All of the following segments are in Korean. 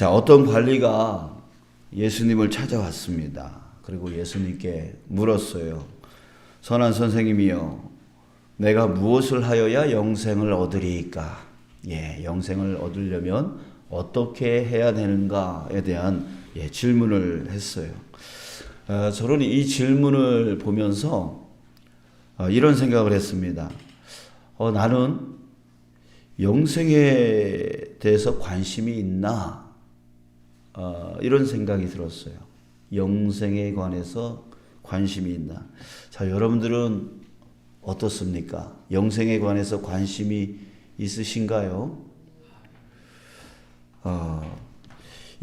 자, 어떤 관리가 예수님을 찾아왔습니다. 그리고 예수님께 물었어요. 선한 선생님이요. 내가 무엇을 하여야 영생을 얻으리까? 예, 영생을 얻으려면 어떻게 해야 되는가에 대한 예, 질문을 했어요. 어, 저는 이 질문을 보면서 어, 이런 생각을 했습니다. 어, 나는 영생에 대해서 관심이 있나? 어, 이런 생각이 들었어요. 영생에 관해서 관심이 있나? 자, 여러분들은 어떻습니까? 영생에 관해서 관심이 있으신가요? 어,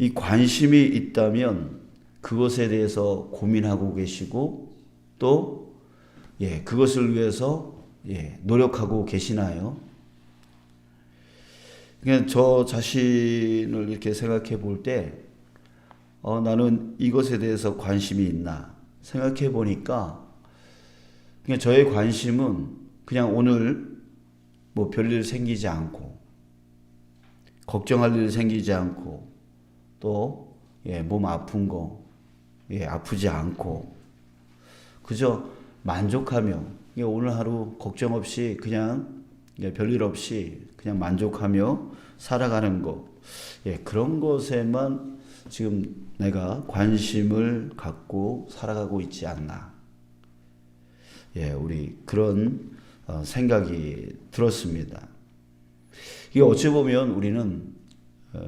이 관심이 있다면 그것에 대해서 고민하고 계시고 또 예, 그것을 위해서 예, 노력하고 계시나요? 그냥 저 자신을 이렇게 생각해 볼 때, 어, 나는 이것에 대해서 관심이 있나 생각해 보니까, 그냥 저의 관심은 그냥 오늘 뭐 별일 생기지 않고, 걱정할 일 생기지 않고, 또, 예, 몸 아픈 거, 예, 아프지 않고, 그저 만족하며, 예, 오늘 하루 걱정 없이 그냥 예, 별일 없이 그냥 만족하며 살아가는 것, 예, 그런 것에만 지금 내가 관심을 갖고 살아가고 있지 않나. 예, 우리 그런 어, 생각이 들었습니다. 이게 어찌 보면 우리는 어,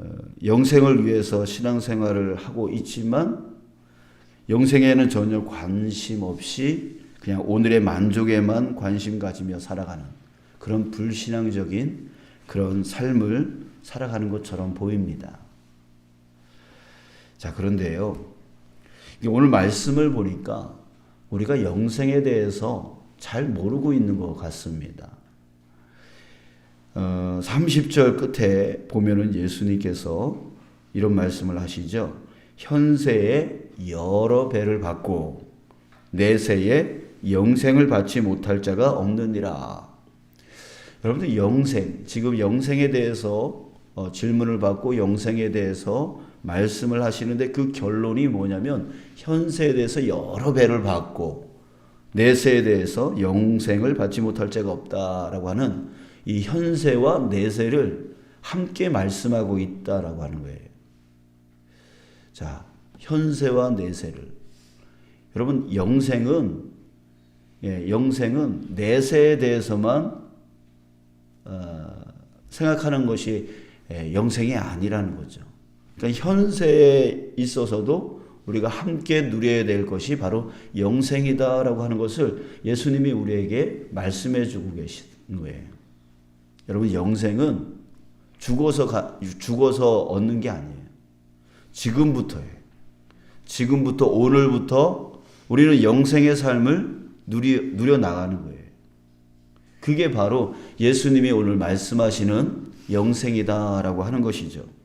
영생을 위해서 신앙생활을 하고 있지만 영생에는 전혀 관심 없이 그냥 오늘의 만족에만 관심 가지며 살아가는 그런 불신앙적인 그런 삶을 살아가는 것처럼 보입니다. 자, 그런데요. 오늘 말씀을 보니까 우리가 영생에 대해서 잘 모르고 있는 것 같습니다. 어, 30절 끝에 보면은 예수님께서 이런 말씀을 하시죠. 현세에 여러 배를 받고 내세에 영생을 받지 못할 자가 없느니라. 여러분들 영생, 지금 영생에 대해서 어, 질문을 받고 영생에 대해서 말씀을 하시는데 그 결론이 뭐냐면 현세에 대해서 여러 배를 받고 내세에 대해서 영생을 받지 못할 자가 없다라고 하는 이 현세와 내세를 함께 말씀하고 있다라고 하는 거예요. 자, 현세와 내세를 여러분 영생은 예, 영생은 내세에 대해서만 어, 생각하는 것이 예, 영생이 아니라는 거죠. 그러니까 현세에 있어서도 우리가 함께 누려야 될 것이 바로 영생이다라고 하는 것을 예수님이 우리에게 말씀해 주고 계시는 거예요. 여러분 영생은 죽어서 가, 죽어서 얻는 게 아니에요. 지금부터예요. 지금부터 오늘부터 우리는 영생의 삶을 누리, 누려 나가는 거예요. 그게 바로 예수님이 오늘 말씀하시는 영생이다라고 하는 것이죠.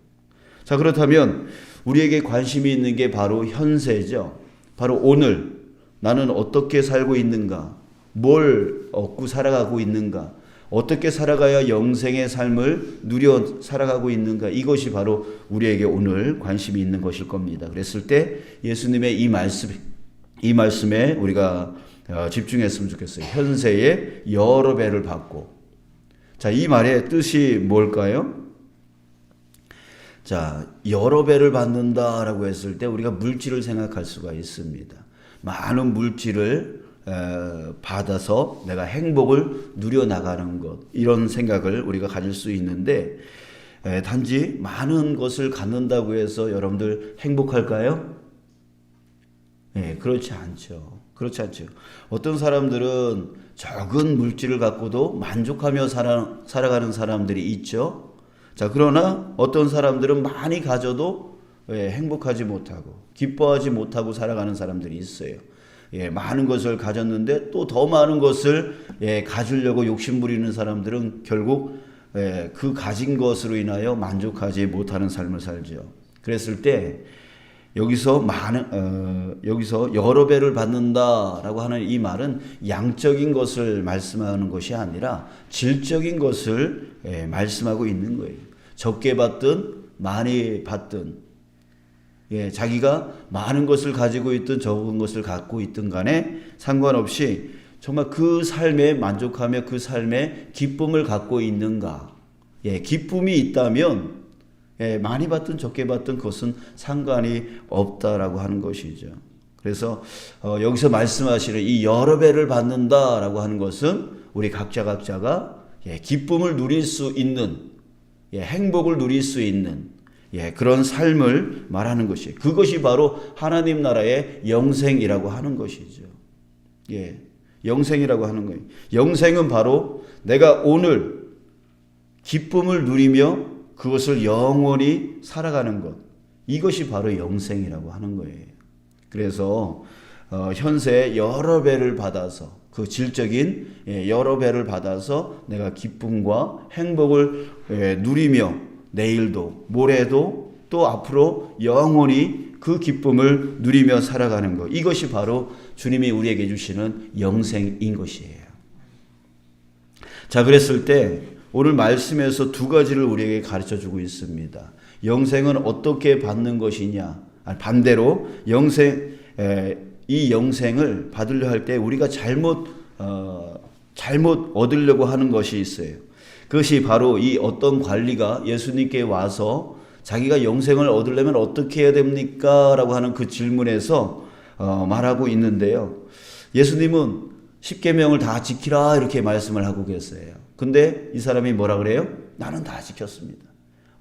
자, 그렇다면 우리에게 관심이 있는 게 바로 현세죠. 바로 오늘 나는 어떻게 살고 있는가? 뭘 얻고 살아가고 있는가? 어떻게 살아가야 영생의 삶을 누려 살아가고 있는가? 이것이 바로 우리에게 오늘 관심이 있는 것일 겁니다. 그랬을 때 예수님의 이 말씀, 이 말씀에 우리가 어, 집중했으면 좋겠어요. 현세에 여러 배를 받고. 자, 이 말의 뜻이 뭘까요? 자, 여러 배를 받는다라고 했을 때 우리가 물질을 생각할 수가 있습니다. 많은 물질을 받아서 내가 행복을 누려 나가는 것 이런 생각을 우리가 가질 수 있는데 단지 많은 것을 갖는다고 해서 여러분들 행복할까요? 네, 그렇지 않죠. 그렇지 않죠. 어떤 사람들은 적은 물질을 갖고도 만족하며 살아, 살아가는 사람들이 있죠. 자, 그러나 어떤 사람들은 많이 가져도 예, 행복하지 못하고 기뻐하지 못하고 살아가는 사람들이 있어요. 예, 많은 것을 가졌는데 또 더 많은 것을 예, 가지려고 욕심 부리는 사람들은 결국 예, 그 가진 것으로 인하여 만족하지 못하는 삶을 살죠. 그랬을 때 여기서 많은 어, 여기서 여러 배를 받는다라고 하는 이 말은 양적인 것을 말씀하는 것이 아니라 질적인 것을 예, 말씀하고 있는 거예요. 적게 받든 많이 받든 예, 자기가 많은 것을 가지고 있든 적은 것을 갖고 있든 간에 상관없이 정말 그 삶에 만족하며 그 삶에 기쁨을 갖고 있는가. 예, 기쁨이 있다면 예, 많이 받든 적게 받든 그것은 상관이 없다라고 하는 것이죠. 그래서 어, 여기서 말씀하시는 이 여러 배를 받는다라고 하는 것은 우리 각자 각자가 예, 기쁨을 누릴 수 있는 예, 행복을 누릴 수 있는 예, 그런 삶을 말하는 것이 그것이 바로 하나님 나라의 영생이라고 하는 것이죠. 예, 영생이라고 하는 거예요. 영생은 바로 내가 오늘 기쁨을 누리며 그것을 영원히 살아가는 것. 이것이 바로 영생이라고 하는 거예요. 그래서 어, 현세 여러 배를 받아서 그 질적인 예, 여러 배를 받아서 내가 기쁨과 행복을 예, 누리며 내일도 모레도 또 앞으로 영원히 그 기쁨을 누리며 살아가는 것. 이것이 바로 주님이 우리에게 주시는 영생인 것이에요. 자, 그랬을 때 오늘 말씀에서 두 가지를 우리에게 가르쳐 주고 있습니다. 영생은 어떻게 받는 것이냐? 아니, 반대로 영생 에, 이 영생을 받으려 할 때 우리가 잘못 어, 잘못 얻으려고 하는 것이 있어요. 그것이 바로 이 어떤 관리가 예수님께 와서 자기가 영생을 얻으려면 어떻게 해야 됩니까? 라고 하는 그 질문에서 어, 말하고 있는데요. 예수님은 십계명을 다 지키라 이렇게 말씀을 하고 계세요. 근데 이 사람이 뭐라 그래요? 나는 다 지켰습니다.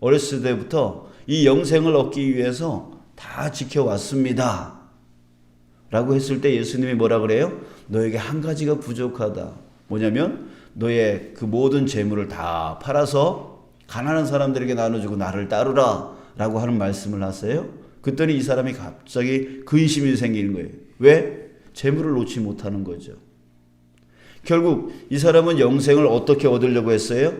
어렸을 때부터 이 영생을 얻기 위해서 다 지켜왔습니다. 라고 했을 때 예수님이 뭐라 그래요? 너에게 한 가지가 부족하다. 뭐냐면 너의 그 모든 재물을 다 팔아서 가난한 사람들에게 나눠주고 나를 따르라. 라고 하는 말씀을 하세요. 그랬더니 이 사람이 갑자기 근심이 생기는 거예요. 왜? 재물을 놓지 못하는 거죠. 결국 이 사람은 영생을 어떻게 얻으려고 했어요?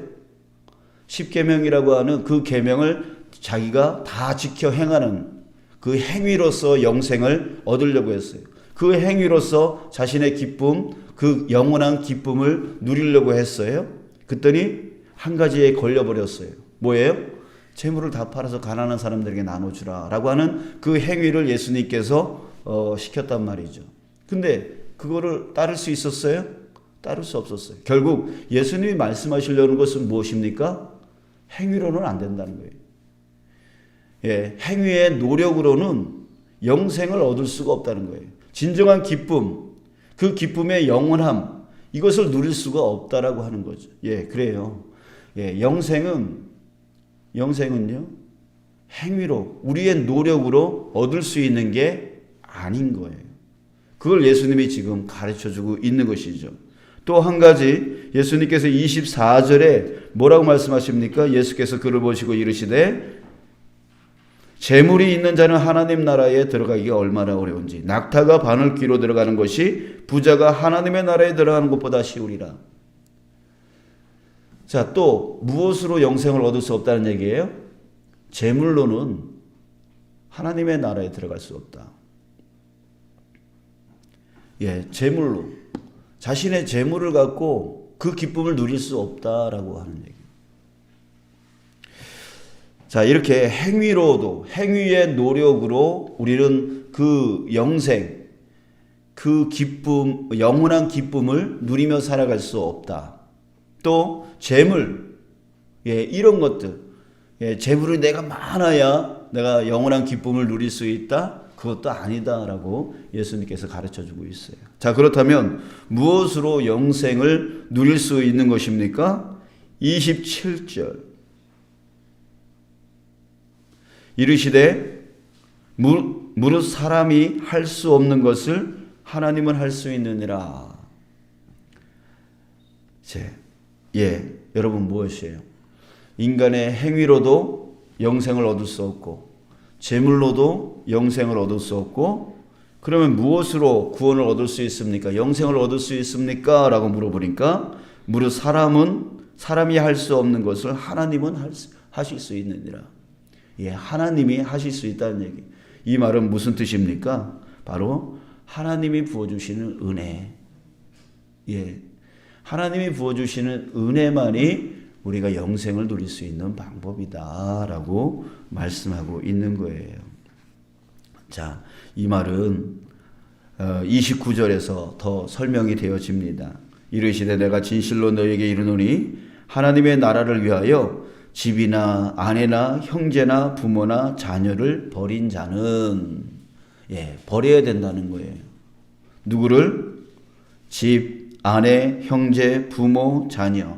십계명이라고 하는 그 계명을 자기가 다 지켜 행하는 그 행위로서 영생을 얻으려고 했어요. 그 행위로서 자신의 기쁨, 그 영원한 기쁨을 누리려고 했어요. 그랬더니 한 가지에 걸려버렸어요. 뭐예요? 재물을 다 팔아서 가난한 사람들에게 나눠주라. 라고 하는 그 행위를 예수님께서 어, 시켰단 말이죠. 근데 그거를 따를 수 있었어요? 따를 수 없었어요. 결국 예수님이 말씀하시려는 것은 무엇입니까? 행위로는 안 된다는 거예요. 예, 행위의 노력으로는 영생을 얻을 수가 없다는 거예요. 진정한 기쁨, 그 기쁨의 영원함, 이것을 누릴 수가 없다라고 하는 거죠. 예, 그래요. 예, 영생은, 영생은요, 행위로, 우리의 노력으로 얻을 수 있는 게 아닌 거예요. 그걸 예수님이 지금 가르쳐 주고 있는 것이죠. 또 한 가지, 예수님께서 24절에 뭐라고 말씀하십니까? 예수께서 그를 보시고 이르시되, 재물이 있는 자는 하나님 나라에 들어가기가 얼마나 어려운지 낙타가 바늘 귀로 들어가는 것이 부자가 하나님의 나라에 들어가는 것보다 쉬우리라. 자, 또 무엇으로 영생을 얻을 수 없다는 얘기예요? 재물로는 하나님의 나라에 들어갈 수 없다. 예, 재물로 자신의 재물을 갖고 그 기쁨을 누릴 수 없다라고 하는 얘기. 자, 이렇게 행위로도, 행위의 노력으로 우리는 그 영생, 그 기쁨, 영원한 기쁨을 누리며 살아갈 수 없다. 또, 재물, 예, 이런 것들. 예, 재물이 내가 많아야 내가 영원한 기쁨을 누릴 수 있다? 그것도 아니다라고 예수님께서 가르쳐 주고 있어요. 자, 그렇다면 무엇으로 영생을 누릴 수 있는 것입니까? 27절. 이르시되 무릇 사람이 할 수 없는 것을 하나님은 할 수 있느니라. 제, 예, 여러분 무엇이에요? 인간의 행위로도 영생을 얻을 수 없고, 재물로도 영생을 얻을 수 없고, 그러면 무엇으로 구원을 얻을 수 있습니까? 영생을 얻을 수 있습니까? 라고 물어보니까, 무릇 사람은, 사람이 할 수 없는 것을 하나님은 할 수, 하실 수 있느니라. 예, 하나님이 하실 수 있다는 얘기. 이 말은 무슨 뜻입니까? 바로 하나님이 부어주시는 은혜. 예. 하나님이 부어주시는 은혜만이 우리가 영생을 누릴 수 있는 방법이다라고 말씀하고 있는 거예요. 자, 이 말은 29절에서 더 설명이 되어집니다. 이르시되 내가 진실로 너에게 이르노니 하나님의 나라를 위하여 집이나 아내나 형제나 부모나 자녀를 버린 자는 예, 버려야 된다는 거예요. 누구를? 집, 아내, 형제, 부모, 자녀.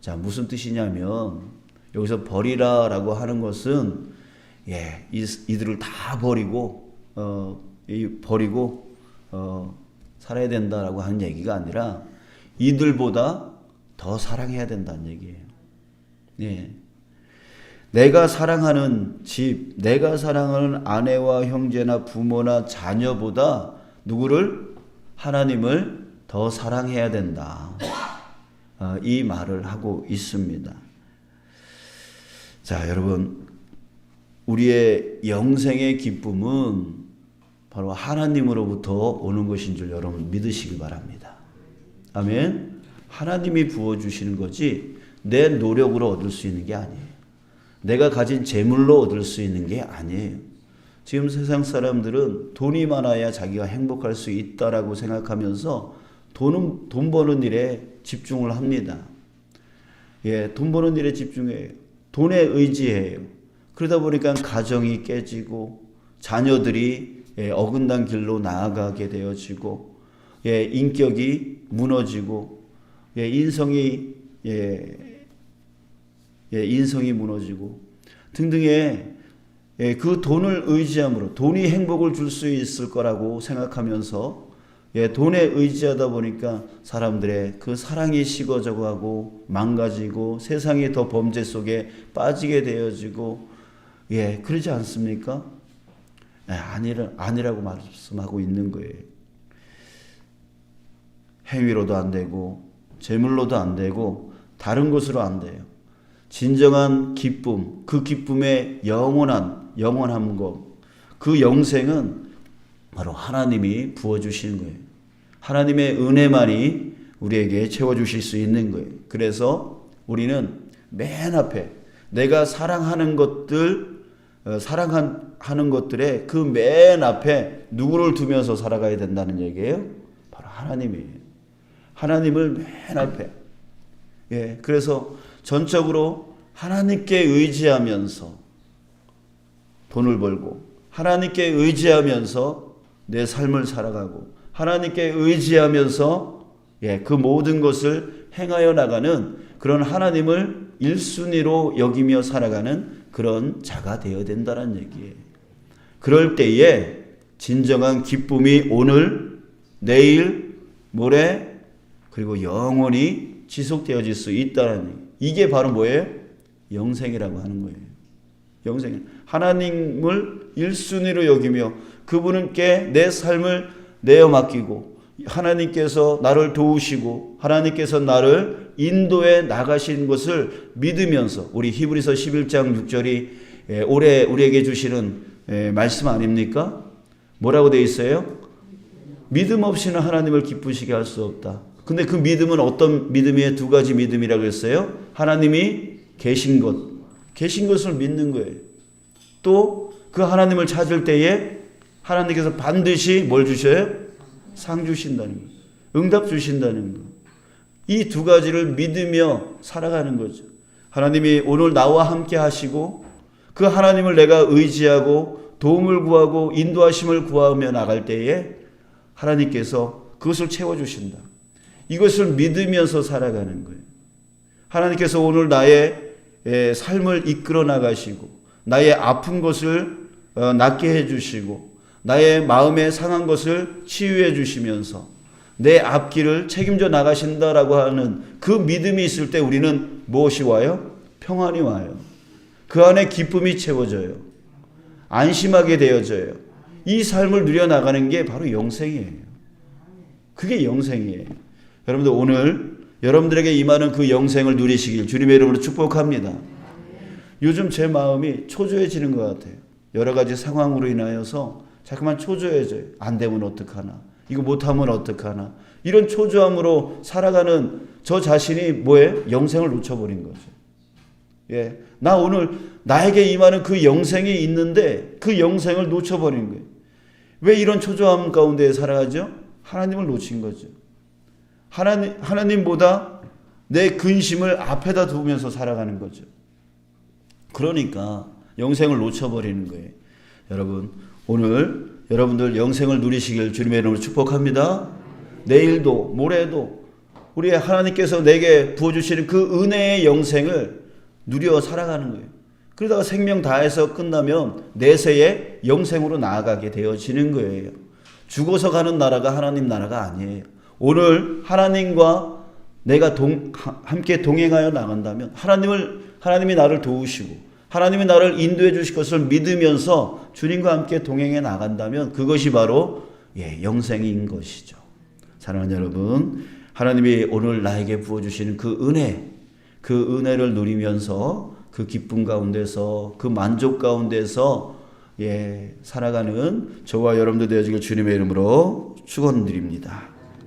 자, 무슨 뜻이냐면 여기서 버리라라고 하는 것은 예, 이, 이들을 다 버리고 어, 이 버리고 어, 살아야 된다라고 하는 얘기가 아니라 이들보다 더 사랑해야 된다는 얘기예요. 예. 내가 사랑하는 집, 내가 사랑하는 아내와 형제나 부모나 자녀보다 누구를 하나님을 더 사랑해야 된다. 아, 이 말을 하고 있습니다. 자, 여러분, 우리의 영생의 기쁨은 바로 하나님으로부터 오는 것인 줄 여러분 믿으시기 바랍니다. 아멘. 하나님이 부어주시는 거지 내 노력으로 얻을 수 있는 게 아니에요. 내가 가진 재물로 얻을 수 있는 게 아니에요. 지금 세상 사람들은 돈이 많아야 자기가 행복할 수 있다라고 생각하면서 돈은 돈 버는 일에 집중을 합니다. 예, 돈 버는 일에 집중해요. 돈에 의지해요. 그러다 보니까 가정이 깨지고 자녀들이 예, 어긋난 길로 나아가게 되어지고 예, 인격이 무너지고 예, 인성이 예, 예, 인성이 무너지고 등등의 예, 그 돈을 의지함으로 돈이 행복을 줄 수 있을 거라고 생각하면서 예, 돈에 의지하다 보니까 사람들의 그 사랑이 식어져가고 망가지고 세상이 더 범죄 속에 빠지게 되어지고 예, 그러지 않습니까? 예, 아니라, 아니라고 말씀하고 있는 거예요. 행위로도 안 되고 재물로도 안 되고 다른 것으로 안 돼요. 진정한 기쁨, 그 기쁨의 영원한 영원한 것, 그 영생은 바로 하나님이 부어 주시는 거예요. 하나님의 은혜만이 우리에게 채워 주실 수 있는 거예요. 그래서 우리는 맨 앞에 내가 사랑하는 것들 어, 사랑하는 것들의 그 맨 앞에 누구를 두면서 살아가야 된다는 얘기예요. 바로 하나님이에요. 하나님을 맨 앞에. 예, 그래서 전적으로 하나님께 의지하면서 돈을 벌고 하나님께 의지하면서 내 삶을 살아가고 하나님께 의지하면서 예, 그 모든 것을 행하여 나가는 그런 하나님을 일순위로 여기며 살아가는 그런 자가 되어야 된다는 얘기예요. 그럴 때에 진정한 기쁨이 오늘, 내일, 모레 그리고 영원히 지속되어질 수 있다는 얘기. 이게 바로 뭐예요? 영생이라고 하는 거예요. 영생. 하나님을 일순위로 여기며 그분께 내 삶을 내어 맡기고 하나님께서 나를 도우시고 하나님께서 나를 인도에 나가신 것을 믿으면서 우리 히브리서 11장 6절이 예, 올해 우리에게 주시는 예, 말씀 아닙니까? 뭐라고 되어 있어요? 믿음 없이는 하나님을 기쁘시게 할 수 없다. 근데 그 믿음은 어떤 믿음이에요? 두 가지 믿음이라고 했어요. 하나님이 계신 것, 계신 것을 믿는 거예요. 또 그 하나님을 찾을 때에 하나님께서 반드시 뭘 주셔요? 상 주신다는 거. 응답 주신다는 거. 이두 가지를 믿으며 살아가는 거죠. 하나님이 오늘 나와 함께 하시고 그 하나님을 내가 의지하고 도움을 구하고 인도하심을 구하며 나갈 때에 하나님께서 그것을 채워주신다. 이것을 믿으면서 살아가는 거예요. 하나님께서 오늘 나의 삶을 이끌어 나가시고 나의 아픈 것을 어, 낫게 해 주시고 나의 마음에 상한 것을 치유해 주시면서 내 앞길을 책임져 나가신다라고 하는 그 믿음이 있을 때 우리는 무엇이 와요? 평안이 와요. 그 안에 기쁨이 채워져요. 안심하게 되어져요. 이 삶을 누려나가는 게 바로 영생이에요. 그게 영생이에요. 여러분들 오늘 여러분들에게 임하는 그 영생을 누리시길 주님의 이름으로 축복합니다. 요즘 제 마음이 초조해지는 것 같아요. 여러 가지 상황으로 인하여서 자꾸만 초조해져요. 안 되면 어떡하나. 이거 못하면 어떡하나. 이런 초조함으로 살아가는 저 자신이 뭐예요? 영생을 놓쳐버린 거죠. 예. 나 오늘 나에게 임하는 그 영생이 있는데 그 영생을 놓쳐버린 거예요. 왜 이런 초조함 가운데 살아가죠? 하나님을 놓친 거죠. 하나님, 하나님보다 내 근심을 앞에다 두면서 살아가는 거죠. 그러니까 영생을 놓쳐버리는 거예요. 여러분, 오늘 여러분들 영생을 누리시길 주님의 이름으로 축복합니다. 내일도, 모레도 우리 하나님께서 내게 부어주시는 그 은혜의 영생을 누려 살아가는 거예요. 그러다가 생명 다해서 끝나면 내세의 영생으로 나아가게 되어지는 거예요. 죽어서 가는 나라가 하나님 나라가 아니에요. 오늘 하나님과 내가 동, 함께 동행하여 나간다면 하나님을 하나님이 나를 도우시고 하나님이 나를 인도해 주실 것을 믿으면서 주님과 함께 동행해 나간다면 그것이 바로 예, 영생인 것이죠. 사랑하는 여러분, 하나님이 오늘 나에게 부어 주시는 그 은혜, 그 은혜를 누리면서 그 기쁨 가운데서 그 만족 가운데서 예, 살아가는 저와 여러분들 되어지길 주님의 이름으로 축원드립니다.